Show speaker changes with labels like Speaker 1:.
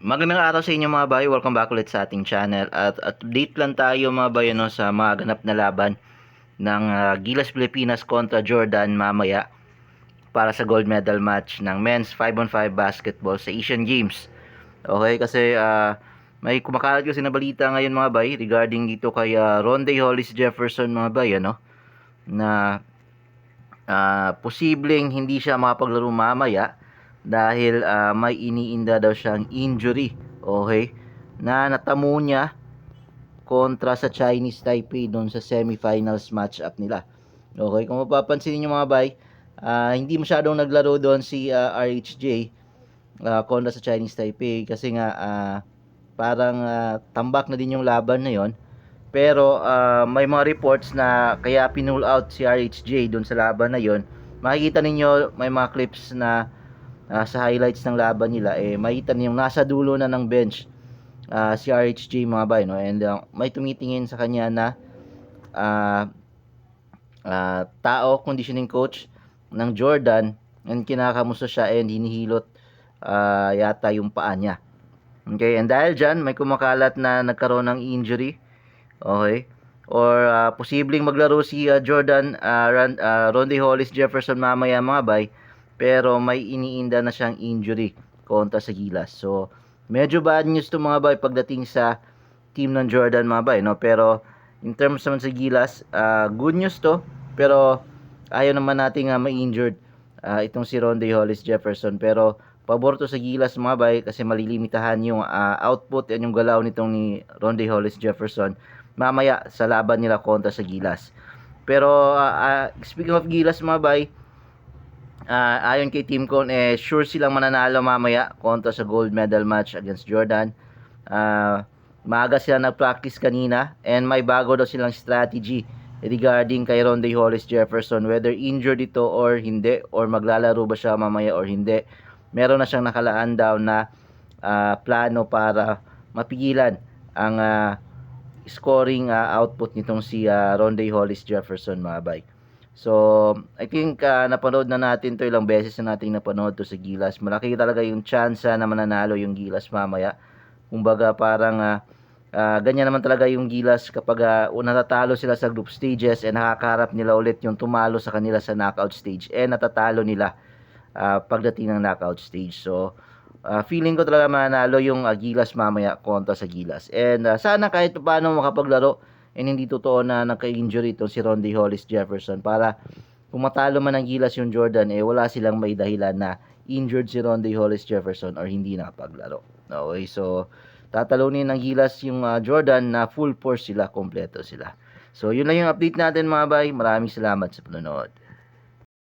Speaker 1: Magandang araw sa inyo mga bayo. Welcome back ulit sa ating channel. At update lang tayo mga bayo no, sa mga ganap na laban ng ah, Gilas Pilipinas kontra Jordan mamaya para sa gold medal match ng men's 5-on-5 basketball sa Asian Games. Okay, kasi ah, may kumakalat kasi na balita ngayon mga bay regarding dito kay ah, Ronde Hollis Jefferson mga bay, ano, na ah, posibleng hindi siya makapaglaro mamaya dahil ah, may iniinda daw siyang injury. Okay? Na natamo niya kontra sa Chinese Taipei doon sa semifinals matchup nila. Okay, kung mapapansin niyo mga bay, ah, hindi masyadong naglaro doon si ah, RHJ ah, kontra sa Chinese Taipei kasi nga ah, parang ah, tambak na din yung laban na yon. Pero ah, may mga reports na kaya pinull out si RHJ doon sa laban na yon. Makikita ninyo may mga clips na ah, sa highlights ng laban nila eh makita niyo nasa dulo na ng bench ah, si RHJ mga bay no? And ah, may tumitingin sa kanya na ah, ah, tao conditioning coach ng Jordan and kinakamusta siya and hinihilot ah, yata yung paa niya. Okay and dahil dyan may kumakalat na nagkaroon ng injury. Okay? Or ah, posibleng maglaro si ah, Jordan ah, Ron, Ronde Hollis Jefferson mamaya mga bay pero may iniinda na siyang injury kontra sa Gilas. So, medyo bad news to mga bay pagdating sa team ng Jordan mga bay, no? Pero in terms naman sa Gilas, ah, good news to, pero ayaw naman nating uh, ma-injured ah, itong si Ronde Hollis Jefferson. Pero pabor to sa Gilas mga bay kasi malilimitahan yung ah, output at yung galaw nitong ni Ronde Hollis Jefferson mamaya sa laban nila kontra sa Gilas. Pero ah, ah, speaking of Gilas mga bay, Ah, ayon kay Team Con, eh, sure silang mananalo mamaya kontra sa gold medal match against Jordan. Ah, maaga sila nag-practice kanina and may bago daw silang strategy regarding kay Ronde Hollis Jefferson whether injured ito or hindi or maglalaro ba siya mamaya or hindi. Meron na siyang nakalaan daw na ah, plano para mapigilan ang ah, scoring ah, output nitong si ah, Ronde Hollis Jefferson mga bay. So, I think ah, napanood na natin to ilang beses na natin napanood to sa Gilas. Malaki talaga yung chance na mananalo yung Gilas mamaya. Kumbaga parang ah, ah, ganyan naman talaga yung Gilas kapag uh, natatalo sila sa group stages and nakakaharap nila ulit yung tumalo sa kanila sa knockout stage and natatalo nila ah, pagdating ng knockout stage. So, ah, feeling ko talaga mananalo yung ah, Gilas mamaya kontra sa Gilas. And ah, sana kahit paano makapaglaro and hindi totoo na nagka-injury itong si Ronde Hollis Jefferson para kung matalo man ng Gilas yung Jordan eh wala silang may dahilan na injured si Ronde Hollis Jefferson or hindi nakapaglaro. Okay, so tatalunin ng Gilas yung ah, Jordan na full force sila, kompleto sila. So yun lang yung update natin mga bay. Maraming salamat sa panonood.